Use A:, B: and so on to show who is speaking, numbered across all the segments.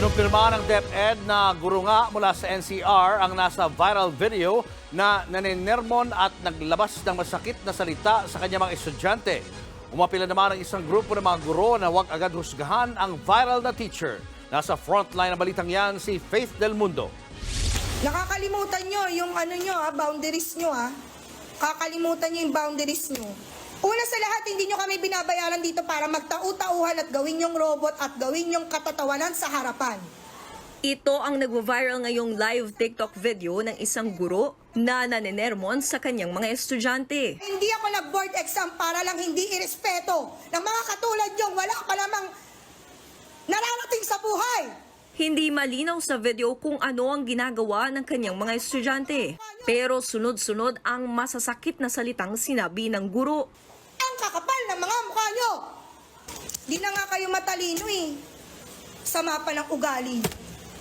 A: Kinumpirma ng DepEd na guro nga mula sa NCR ang nasa viral video na naninermon at naglabas ng masakit na salita sa kanyang mga estudyante. Umapila naman ang isang grupo ng mga guro na huwag agad husgahan ang viral na teacher. Nasa frontline ng balitang yan si Faith Del Mundo.
B: Nakakalimutan nyo yung ano nyo ha, boundaries nyo ha. Kakalimutan nyo yung boundaries nyo. Una sa lahat, hindi nyo kami binabayaran dito para magtau-tauhan at gawin yung robot at gawin yung katatawanan sa harapan.
C: Ito ang nagwa-viral ngayong live TikTok video ng isang guro na naninermon sa kanyang mga estudyante.
B: Hindi ako nag-board exam para lang hindi irespeto ng mga katulad nyo. Wala pa namang nararating sa buhay.
C: Hindi malinaw sa video kung ano ang ginagawa ng kanyang mga estudyante. Pero sunod-sunod ang masasakit na salitang sinabi ng guro.
B: Ang kakapal ng mga mukha nyo. Di na nga kayo matalino eh. Sama pa ng ugali.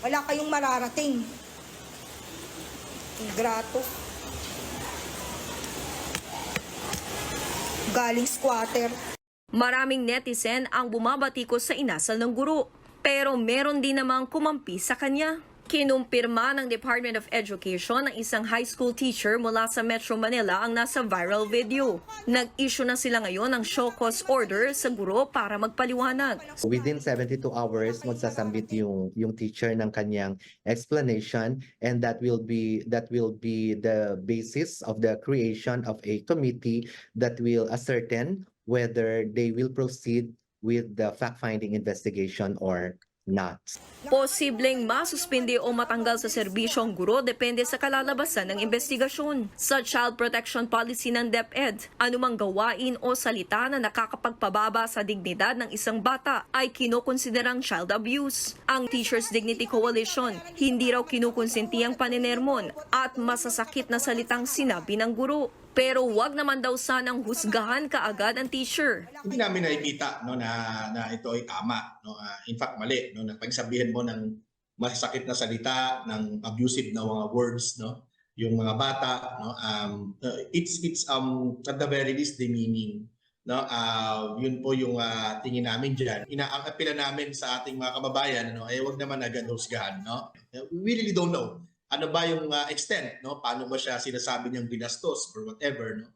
B: Wala kayong mararating. Ingrato. Galing squatter.
C: Maraming netizen ang bumabatikos sa inasal ng guro. Pero meron din namang kumampi sa kanya. Kinumpirma ng Department of Education ng isang high school teacher mula sa Metro Manila ang nasa viral video. Nag-issue na sila ngayon ng show cause order sa guro para magpaliwanag.
D: Within 72 hours, magsasambit yung yung teacher ng kanyang explanation and that will be that will be the basis of the creation of a committee that will ascertain whether they will proceed with the fact-finding investigation or not.
C: Posibleng masuspindi o matanggal sa serbisyo ang guro depende sa kalalabasan ng investigasyon. Sa Child Protection Policy ng DepEd, anumang gawain o salita na nakakapagpababa sa dignidad ng isang bata ay kinukonsiderang child abuse. Ang Teachers Dignity Coalition, hindi raw kinukonsinti ang paninermon at masasakit na salitang sinabi ng guro. Pero wag naman daw sanang husgahan kaagad ang teacher.
E: hindi namin nakikita no na na ito ay tama no. Ah, in fact mali no na pagsabihin mo ng masakit na salita ng abusive na mga words no yung mga bata no um uh, it's it's um at the very least demeaning no. Ah, yun po yung ah, tingin namin diyan inaangapila namin sa ating mga kababayan no ay wag naman agad husgahan no. We really don't know ano ba yung ah, extent no paano ba siya sinasabi niyang binastos or whatever no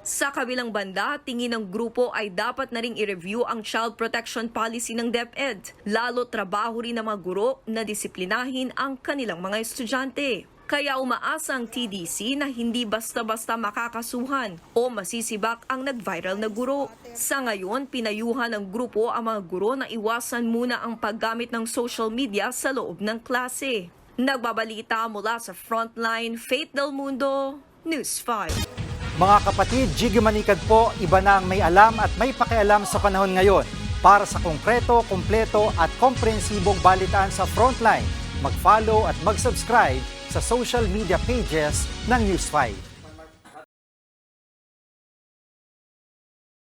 C: Sa kabilang banda, tingin ng grupo ay dapat na ring i-review ang child protection policy ng DepEd. Lalo trabaho rin ng mga guro na disiplinahin ang kanilang mga estudyante. Kaya umaasa ang TDC na hindi basta-basta makakasuhan o masisibak ang nag-viral na guro. Sa ngayon, pinayuhan ng grupo ang mga guro na iwasan muna ang paggamit ng social media sa loob ng klase. Nagbabalita mula sa Frontline, Faith Del Mundo, News 5.
F: Mga kapatid, Jiggy Manikad po, iba na ang may alam at may pakialam sa panahon ngayon. Para sa konkreto, kumpleto at komprehensibong balitaan sa Frontline, mag-follow at mag-subscribe sa social media pages ng News 5.